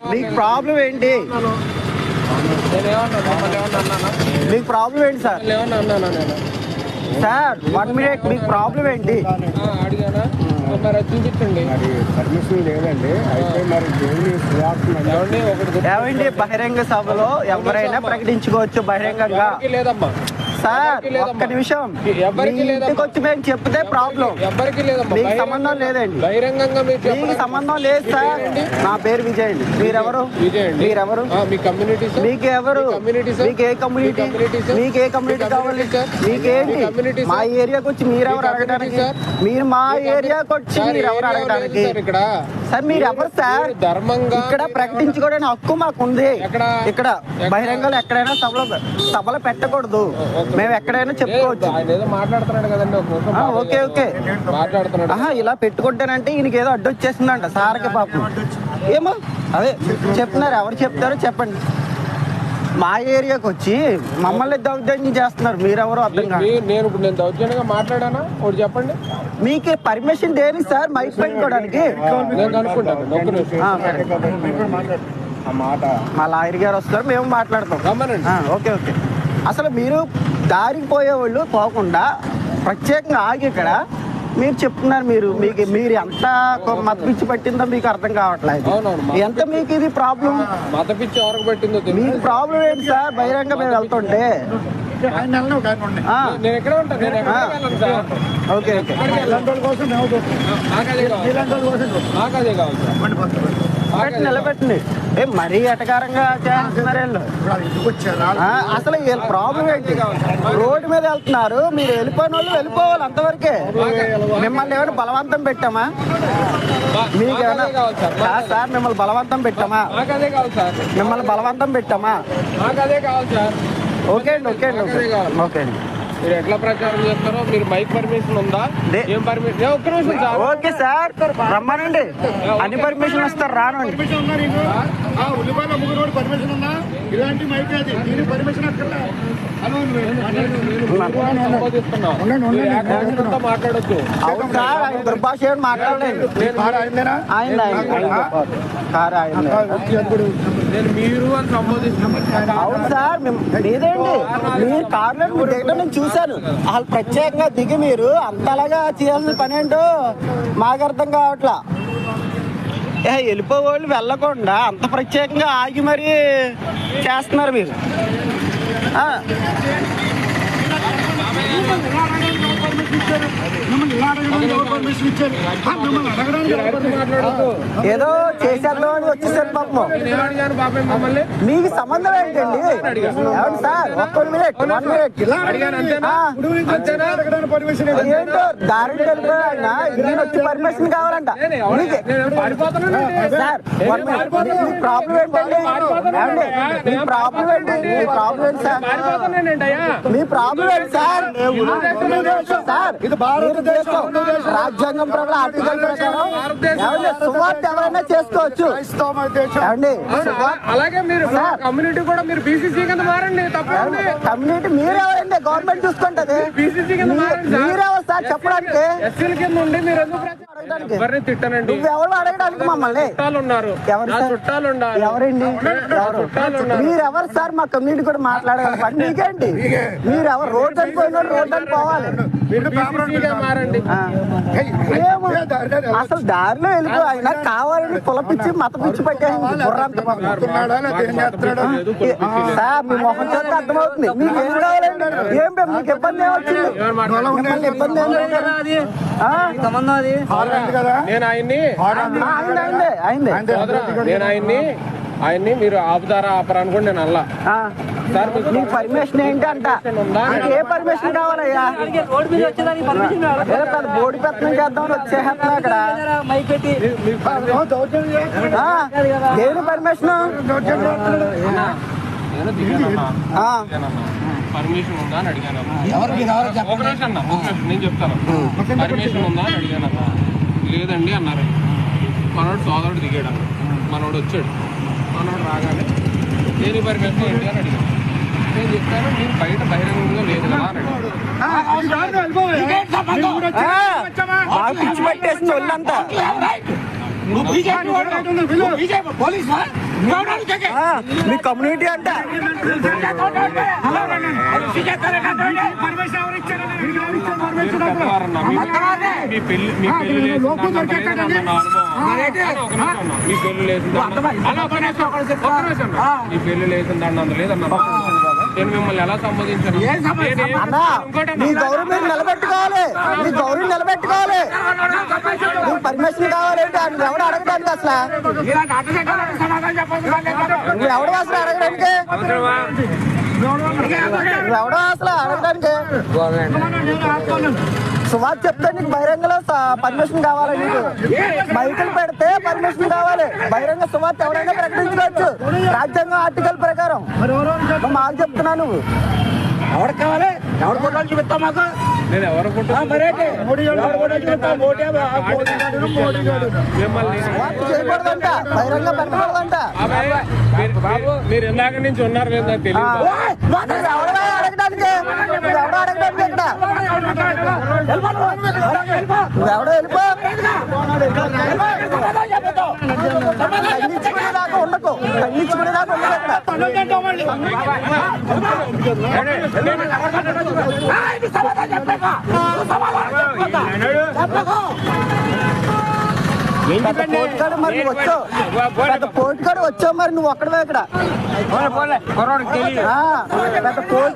మీకు ప్రాబ్లం ఏంటి? మీకు ప్రాబ్లం ఏంటి సార్? సార్ వన్ మినిట్ మీకు ప్రాబ్లం ఏంటి? ఏమండి బహిరంగ సభలో ఎవరైనా ప్రకటించుకోవచ్చు బహిరంగంగా? లేదమ్మా సార్. ఒక్క నిమిషం. ఎవరికి. ఇంటికి వచ్చి మేము చెప్తే ప్రాబ్లం. ఎవరికి మీకు సంబంధం లేదండి. బహిరంగంగా మీరు మీకు చెప్పండి సంబంధం లేదు సార్. నా పేరు విజయ్ అండి. మీరెవరు? విజయ్ అండి. మీరెవరు? ఆ, మీ కమ్యూనిటీ సార్ మీకు ఎవరు? మీకు ఏ కమ్యూనిటీ మీ మీకు ఏ కమ్యూనిటీ మీ కావాలి? మీకేంటి మీ ఏరియాకి వచ్చి మీరెవరు మీ అడగడానికి? మీరు మా ఏరియాకి వచ్చి సార్, మీరు ఎవరు ఏరియా లేదు అడగడానికి సార్ ఇక్కడ. సార్ మీరు ఎవరు సార్? ధర్మంగా ఇక్కడ ప్రకటించుకోవడానికి హక్కు మాకు ఉంది? ఇక్కడ బహిరంగంలో ఎక్కడైనా సభలో సభలో పెట్టకూడదు. మేము ఎక్కడైనా చెప్పుకోవచ్చు. ఆయన ఏదో మాట్లాడుతున్నాడు కదండి ఓకే ఓకే. మాట్లాడుతున్నాడు. ఆహా ఇలా పెట్టుకుంటానంటే ఈయనకి ఏదో అడ్డు వచ్చేసిందంట సార్కి పాపం. ఏమో? అదే చెప్తున్నారు ఎవరు చెప్తారో చెప్పండి. మా ఏరియాకి వచ్చి మమ్మల్ని దౌర్జన్యం చేస్తున్నారు. మీరెవరో అర్థం కాదు నేను ఇప్పుడు నేను దౌర్జన్యంగా మాట్లాడానా? ఒకటి చెప్పండి. మీకు పర్మిషన్ దేనికి సార్? మైక్ పెట్టుకోవడానికి నేను ఒక్క నిమిషం. మాట. మా లాయర్ గారు వస్తారు మేము మాట్లాడతాం. రమ్మనండి. ఆ, ఓకే ఓకే. అసలు మీరు దారికి పోయేవాళ్ళు పోకుండా ప్రత్యేకంగా ఆగి ఇక్కడ మీరు చెప్తున్నారు మీరు మీకు మీరు ఎంత మత పిచ్చి పట్టిందో మీకు అర్థం కావట్లేదు. ఎంత మీకు ఇది ప్రాబ్లం మత పిచ్చి ఎవరికి పెట్టిందో మీకు ప్రాబ్లం ఏంటి సార్? బహిరంగ మేము వెళ్తుంటే. Okay okay. నాకు నిలబెట్టండి ఏ మరీ ఎటకారంగా చేస్తున్నారు వీళ్ళు? ఆ, అసలు వీళ్ళ ప్రాబ్లం ఏంటి? రోడ్డు మీద వెళ్తున్నారు. మీరు వెళ్ళిపోయిన వాళ్ళు వెళ్ళిపోవాలి అంతవరకే. మిమ్మల్ని ఏమైనా బలవంతం పెట్టామా? మీకు ఏమైనా సార్ మిమ్మల్ని బలవంతం పెట్టామా? మిమ్మల్ని బలవంతం పెట్టామా? ఓకే అండి ఓకే అండి. ఓకే అండి. మీరు ఎట్లా ప్రచారం చేస్తారో? మీరు మైక్ పర్మిషన్ ఉందా? ఏం పర్మిషన్ ఒక్క నిమిషం సార్. ఓకే సార్ రమ్మనండి. అన్ని పర్మిషన్ వస్తారు రానండి. పర్మిషన్ ఉందా ఇలాంటి మైక్ అది. దీనికి పర్మిషన్ అక్కర్లే అవును సార్ ఆయన దుర్భాష మాట్లాడలేదు. ఆయన నేను మీరు అని సంబోధిస్తున్నాను అవును సార్ మేము లేదండి మీరు కార్లో మీరు దిగడం నేను చూశాను. అసలు ప్రత్యేకంగా దిగి మీరు అంతలాగా చేయాల్సిన పని ఏంటో మాకు అర్థం కావట్లా. వెళ్ళిపోవాళ్ళు వెళ్ళకుండా అంత ప్రత్యేకంగా ఆగి మరీ చేస్తున్నారు మీరు. ఇచ్చారు మిమ్మల్ని అడగడానికి ఏదో చేసేద్దాం అని వచ్చేసారు పాపం. మీకు సంబంధం ఏంటండి? ఏమండి సార్ ఒక్క మినిట్ వన్ మినిట్ ఏంటో దారికి వెళ్ళిపోయి ఆయన నేను వచ్చి పర్మిషన్ కావాలంట. సార్ మీ ప్రాబ్లం ఏంటండి? ఏమండి? మీ ప్రాబ్లం ఏంటి? మీ ప్రాబ్లం ఏంటి సార్? మీ ప్రాబ్లం ఏంటి సార్? సార్. ఇది భారతదేశం రాజ్యాంగం ప్రకారం ఆర్టికల్ ప్రకారం సువార్త ఎవరైనా చేసుకోవచ్చు. అలాగే మీరు. కమ్యూనిటీ కూడా మీరు బీసీసీ కింద మారండి కమ్యూనిటీ మీరెవరండి? గవర్నమెంట్ చూసుకుంటది. బీసీసీ కింద మీరెవరు సార్ చెప్పడానికి? ఎస్సీల కింద ఉండి మీరు ఎందుకు అడగడానికి ఎవరిని తిట్టనండి? నువ్వెవరు అడగడానికి మమ్మల్ని? చుట్టాలు ఉన్నారు ఎవరు నా సార్? చుట్టాలు ఉన్నారు ఎవరండి? ఎవరు చుట్టాలు ఉన్నారు మీరెవరు సార్? మా కమ్యూనిటీ కూడా మాట్లాడాలి పని మీకేంటి? మీరెవరు? రోడ్ అని పోయిన రోడ్ అని పోవాలి. మీరు బీసీసీగా మారండి. ఆ. ఏమో? అసలు దారిలో వెళ్ళిపో ఆయన కావాలని కులపిచ్చి మత పిచ్చి పట్టేసింది. బుర్రంత సార్ మీ మొహం చూస్తే అర్థమవుతుంది. మీకు ఏం కావాలండి? ఏం బే- మీకు ఇబ్బంది ఏమొచ్చింది ఇబ్బంది ఏం లేదు? ఆ? నేను ఆయన్ని నేను ఆయన్ని ఆయన్ని మీరు ఆపుతారా ఆపరా అనుకోండి నేను అల్లా. సార్ మీకు పర్మిషన్ ఏంటి అంట నీకు ఏ పర్మిషన్ కావాలయ్యా? వచ్చేస్తున్నా అక్కడ. ఉందా అని అడిగాను నేను చెప్తాను. పర్మిషన్ ఉందా అని అడిగాను లేదండి అన్నారు. మనోడు సోదరుడు దిగాడు అన్న మనోడు వచ్చాడు. మనోడు రాగానే దేని పర్మిషన్ ఏంటి? అని అడిగాను నేను బయట బహిరంగంగా లేదు కదా అని అడిగాను ఆ, ఇది కాదు, వెళ్ళిపోవయ్యా. మీరు మీ కమ్యూనిటీ అంట. మీ- పెళ్ళి మీ పెళ్ళి లేచిన దాంట్లో లేదు అన్న నా అనుభవం. అన్న, ఒక నిమిషం అన్న. మీ పెళ్ళి లేచిన దాంట్లో- అన్న, ఒక్క నిమిషం, ఒక్క నిమిషం అన్న. మీ పెళ్ళి లేచిన దాంట్లో అంత లేదన్న నేను మిమ్మల్ని ఎలా సంబంధించాను. మీ గౌరవం నిలబెట్టుకోవాలి మీ గౌరవం నిలబెట్టుకోవాలి పర్మిషన్ కావాలంటే అక్కడ ఎవడు అడగడానికి అసలు? ఎవడు అసలు అడగడానికి? ఎవడో అసలు అడగడానికి? సువార్త చెప్తే నీకు బహిరంగలో పర్మిషన్ కావాలి నీకు. బైకులు పెడితే పర్మిషన్ కావాలి. బహిరంగ సువార్త ఎవరైనా ప్రకటించవచ్చు. రాజ్యాంగం ఆర్టికల్ ప్రకారం. మాకు చెప్తున్నా నువ్వు. ఎవరికి కావాలి? ఎవరు ఫోటోలు చూపిస్తావు మాకు? నేను ఎవరు పుట్టు- మరేంటి ఎవరు ఫోటోలు చూపిస్తావు? మోడీ మిమ్మల్ని సువార్త చేయకూడదంట. బహిరంగ పెట్టకూడదంట అబ్బాయి, మీరు- ఇందాక నుంచి ఉన్నారు లేదా తెలియదు. ఎవడో వెళ్ళిపో. ఖండించుకునేదాకా ఉండకు ఖండించుకునేదాకా ఉండదు మరి నువ్వు వచ్చావు పెద్ద వచ్చావు మరి నువ్వు ఒక్కడవే ఇక్కడ ఆ, పెద్ద పోటు